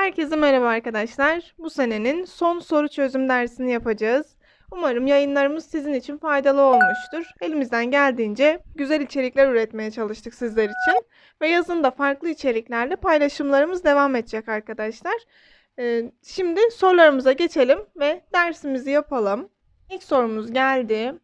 Herkese merhaba arkadaşlar. Bu senenin son soru çözüm dersini yapacağız. Umarım yayınlarımız sizin için faydalı olmuştur. Elimizden geldiğince güzel içerikler üretmeye çalıştık sizler için. Ve yazın da farklı içeriklerle paylaşımlarımız devam edecek arkadaşlar. Ee, şimdi sorularımıza geçelim ve dersimizi yapalım. İlk sorumuz geldi.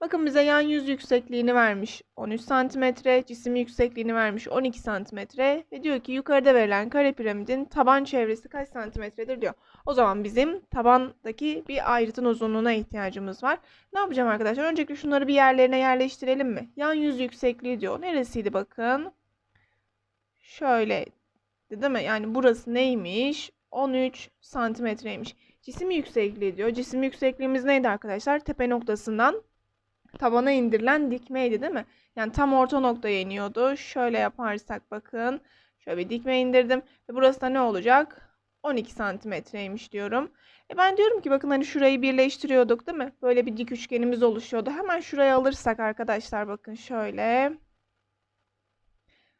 Bakın bize yan yüz yüksekliğini vermiş 13 santimetre, cisim yüksekliğini vermiş 12 santimetre ve diyor ki yukarıda verilen kare piramidin taban çevresi kaç santimetredir diyor. O zaman bizim tabandaki bir ayrıtın uzunluğuna ihtiyacımız var. Ne yapacağım arkadaşlar? Öncelikle şunları bir yerlerine yerleştirelim mi? Yan yüz yüksekliği diyor. Neresiydi bakın? Şöyle değil mi? Yani burası neymiş? 13 santimetreymiş. Cisim yüksekliği diyor. Cisim yüksekliğimiz neydi arkadaşlar? Tepe noktasından tabana indirilen dikmeydi değil mi? Yani tam orta noktaya iniyordu. Şöyle yaparsak bakın. Şöyle bir dikme indirdim. Ve burası da ne olacak? 12 santimetreymiş diyorum. E ben diyorum ki bakın hani şurayı birleştiriyorduk değil mi? Böyle bir dik üçgenimiz oluşuyordu. Hemen şurayı alırsak arkadaşlar bakın şöyle.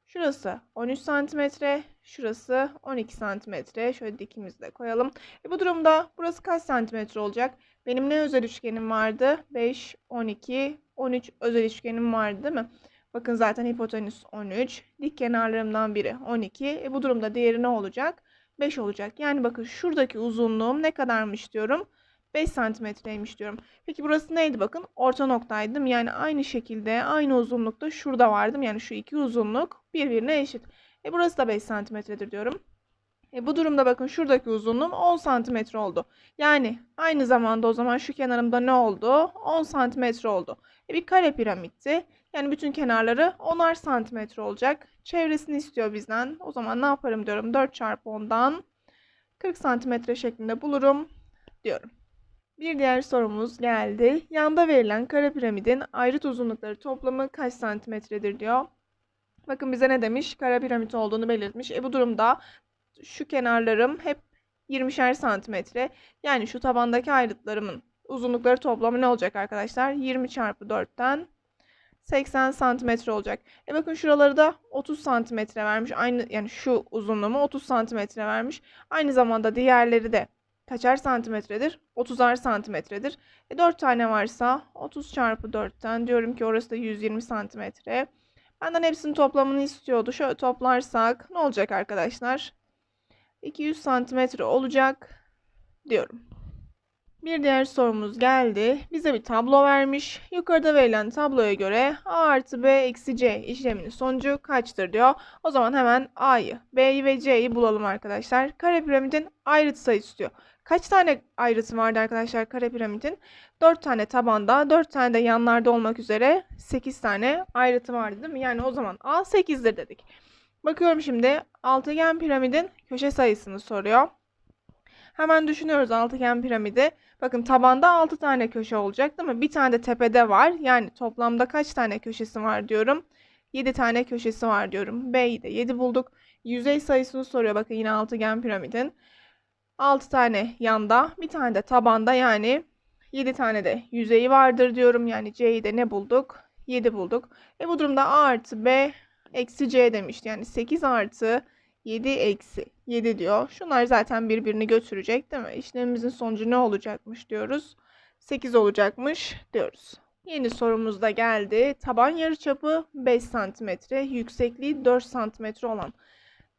Şurası 13 santimetre, şurası 12 santimetre. Şöyle dikimizi de koyalım. E bu durumda burası kaç santimetre olacak? Benim ne özel üçgenim vardı? 5, 12, 13 özel üçgenim vardı değil mi? Bakın zaten hipotenüs 13. Dik kenarlarımdan biri 12. E bu durumda diğeri ne olacak? 5 olacak. Yani bakın şuradaki uzunluğum ne kadarmış diyorum? 5 santimetreymiş diyorum. Peki burası neydi bakın? Orta noktaydım. Yani aynı şekilde aynı uzunlukta şurada vardım. Yani şu iki uzunluk birbirine eşit. E burası da 5 santimetredir diyorum. E bu durumda bakın şuradaki uzunluğum 10 santimetre oldu. Yani aynı zamanda o zaman şu kenarımda ne oldu? 10 santimetre oldu. E bir kare piramitti. Yani bütün kenarları 10'ar santimetre olacak. Çevresini istiyor bizden. O zaman ne yaparım diyorum. 4 çarpı 10'dan 40 santimetre şeklinde bulurum diyorum. Bir diğer sorumuz geldi. Yanda verilen kare piramidin ayrıt uzunlukları toplamı kaç santimetredir diyor. Bakın bize ne demiş? Kare piramit olduğunu belirtmiş. E bu durumda şu kenarlarım hep 20'şer santimetre. Yani şu tabandaki ayrıtlarımın uzunlukları toplamı ne olacak arkadaşlar? 20 çarpı 4'ten 80 santimetre olacak. E bakın şuraları da 30 santimetre vermiş. Aynı yani şu uzunluğumu 30 santimetre vermiş. Aynı zamanda diğerleri de kaçar santimetredir? 30'ar santimetredir. E 4 tane varsa 30 çarpı 4'ten diyorum ki orası da 120 santimetre. Benden hepsinin toplamını istiyordu. Şöyle toplarsak ne olacak arkadaşlar? 200 santimetre olacak diyorum. Bir diğer sorumuz geldi. Bize bir tablo vermiş. Yukarıda verilen tabloya göre A artı B eksi C işleminin sonucu kaçtır diyor. O zaman hemen A'yı, B'yi ve C'yi bulalım arkadaşlar. Kare piramidin ayrıt sayısı istiyor. Kaç tane ayrıtı vardı arkadaşlar kare piramidin? 4 tane tabanda, 4 tane de yanlarda olmak üzere 8 tane ayrıtı vardı değil mi? Yani o zaman A 8'dir dedik. Bakıyorum şimdi altıgen piramidin köşe sayısını soruyor. Hemen düşünüyoruz altıgen piramidi. Bakın tabanda 6 tane köşe olacak değil mi? Bir tane de tepede var. Yani toplamda kaç tane köşesi var diyorum. 7 tane köşesi var diyorum. B'yi de 7 bulduk. Yüzey sayısını soruyor bakın yine altıgen piramidin. 6 tane yanda, bir tane de tabanda yani 7 tane de yüzeyi vardır diyorum. Yani C'yi de ne bulduk? 7 bulduk. E bu durumda A artı B eksi C demişti. Yani 8 artı 7 eksi 7 diyor. Şunlar zaten birbirini götürecek değil mi? İşlemimizin sonucu ne olacakmış diyoruz. 8 olacakmış diyoruz. Yeni sorumuz da geldi. Taban yarıçapı 5 cm, yüksekliği 4 cm olan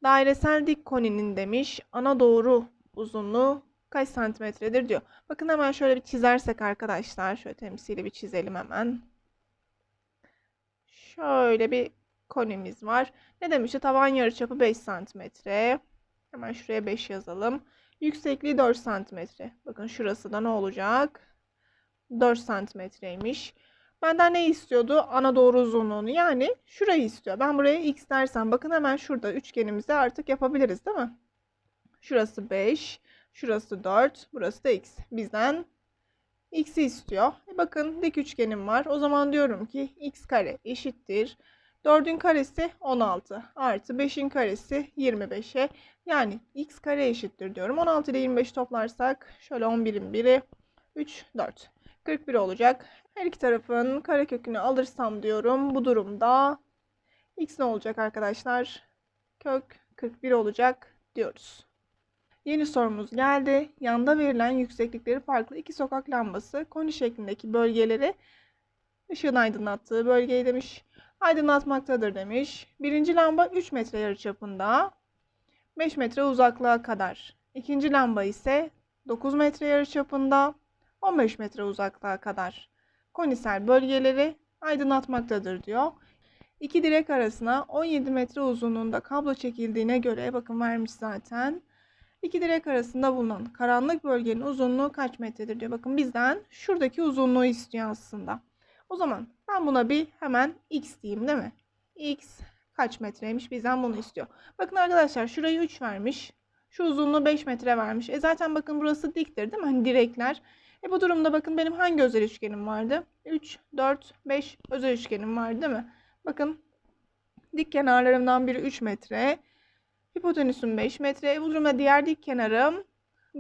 dairesel dik koninin demiş ana doğru uzunluğu kaç santimetredir diyor. Bakın hemen şöyle bir çizersek arkadaşlar. Şöyle temsili bir çizelim hemen. Şöyle bir konimiz var. Ne demişti? Taban yarıçapı 5 santimetre. Hemen şuraya 5 yazalım. Yüksekliği 4 santimetre. Bakın şurası da ne olacak? 4 santimetreymiş. Benden ne istiyordu? Ana doğru uzunluğunu. Yani şurayı istiyor. Ben buraya x dersem bakın hemen şurada üçgenimizi artık yapabiliriz değil mi? Şurası 5. Şurası 4. Burası da x. Bizden x'i istiyor. E bakın dik üçgenim var. O zaman diyorum ki x kare eşittir. 4'ün karesi 16 artı 5'in karesi 25'e yani x kare eşittir diyorum. 16 ile 25 toplarsak şöyle 11'in biri 3, 4. 41 olacak. Her iki tarafın karekökünü alırsam diyorum. Bu durumda x ne olacak arkadaşlar? Kök 41 olacak diyoruz. Yeni sorumuz geldi. Yanda verilen yükseklikleri farklı iki sokak lambası koni şeklindeki bölgeleri ışığın aydınlattığı bölgeyi demiş. Aydınlatmaktadır demiş. Birinci lamba 3 metre yarıçapında 5 metre uzaklığa kadar. İkinci lamba ise 9 metre yarıçapında 15 metre uzaklığa kadar. Konisel bölgeleri aydınlatmaktadır diyor. İki direk arasına 17 metre uzunluğunda kablo çekildiğine göre bakın vermiş zaten. İki direk arasında bulunan karanlık bölgenin uzunluğu kaç metredir diyor. Bakın bizden şuradaki uzunluğu istiyor aslında. O zaman ben buna bir hemen x diyeyim değil mi? x kaç metreymiş bizden bunu istiyor. Bakın arkadaşlar şurayı 3 vermiş. Şu uzunluğu 5 metre vermiş. E zaten bakın burası diktir değil mi? Hani direkler. E bu durumda bakın benim hangi özel üçgenim vardı? 3, 4, 5 özel üçgenim vardı değil mi? Bakın dik kenarlarımdan biri 3 metre. Hipotenüsüm 5 metre. Bu durumda diğer dik kenarım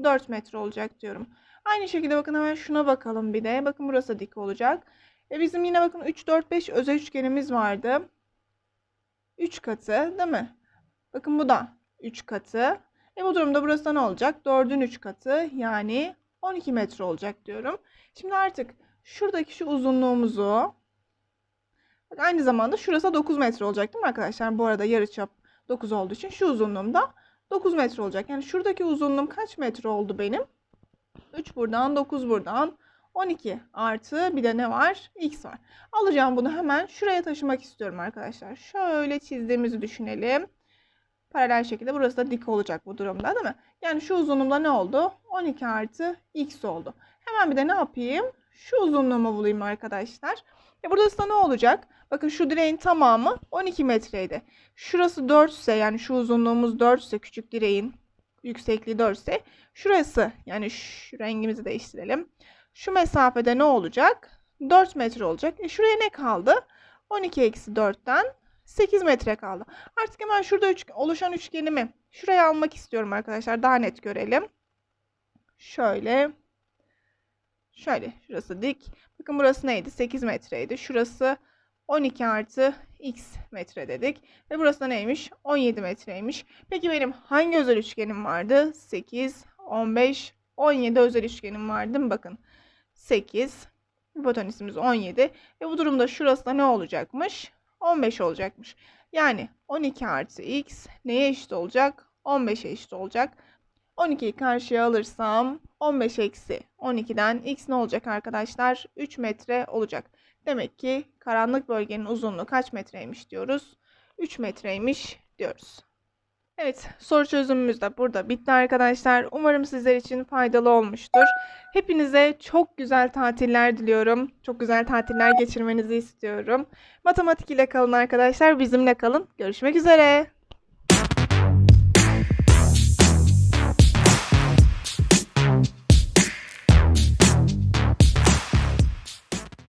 4 metre olacak diyorum. Aynı şekilde bakın hemen şuna bakalım bir de. Bakın burası dik olacak. E bizim yine bakın 3, 4, 5 özel üçgenimiz vardı. 3 katı değil mi? Bakın bu da 3 katı. E bu durumda burası da ne olacak? 4'ün 3 katı yani 12 metre olacak diyorum. Şimdi artık şuradaki şu uzunluğumuzu aynı zamanda şurası 9 metre olacak değil mi arkadaşlar? Bu arada yarıçap 9 olduğu için şu uzunluğum da 9 metre olacak. Yani şuradaki uzunluğum kaç metre oldu benim? 3 buradan 9 buradan 12 artı bir de ne var? X var. Alacağım bunu hemen şuraya taşımak istiyorum arkadaşlar. Şöyle çizdiğimizi düşünelim. Paralel şekilde burası da dik olacak bu durumda değil mi? Yani şu uzunluğumda ne oldu? 12 artı X oldu. Hemen bir de ne yapayım? Şu uzunluğumu bulayım arkadaşlar. E burası da ne olacak? Bakın şu direğin tamamı 12 metreydi. Şurası 4 ise yani şu uzunluğumuz 4 ise küçük direğin yüksekliği 4 ise şurası yani şu rengimizi değiştirelim. Şu mesafede ne olacak? 4 metre olacak. E şuraya ne kaldı? 12 eksi 4'ten 8 metre kaldı. Artık hemen şurada üç, oluşan üçgenimi şuraya almak istiyorum arkadaşlar. Daha net görelim. Şöyle. Şöyle. Şurası dik. Bakın burası neydi? 8 metreydi. Şurası 12 artı x metre dedik. Ve burası da neymiş? 17 metreymiş. Peki benim hangi özel üçgenim vardı? 8, 15, 17 özel üçgenim vardı değil mi? Bakın. 8. Hipotenüsümüz 17. Ve bu durumda şurası da ne olacakmış? 15 olacakmış. Yani 12 artı x neye eşit olacak? 15'e eşit olacak. 12'yi karşıya alırsam 15 eksi 12'den x ne olacak arkadaşlar? 3 metre olacak. Demek ki karanlık bölgenin uzunluğu kaç metreymiş diyoruz? 3 metreymiş diyoruz. Evet, soru çözümümüz de burada bitti arkadaşlar. Umarım sizler için faydalı olmuştur. Hepinize çok güzel tatiller diliyorum. Çok güzel tatiller geçirmenizi istiyorum. Matematik ile kalın arkadaşlar. Bizimle kalın. Görüşmek üzere.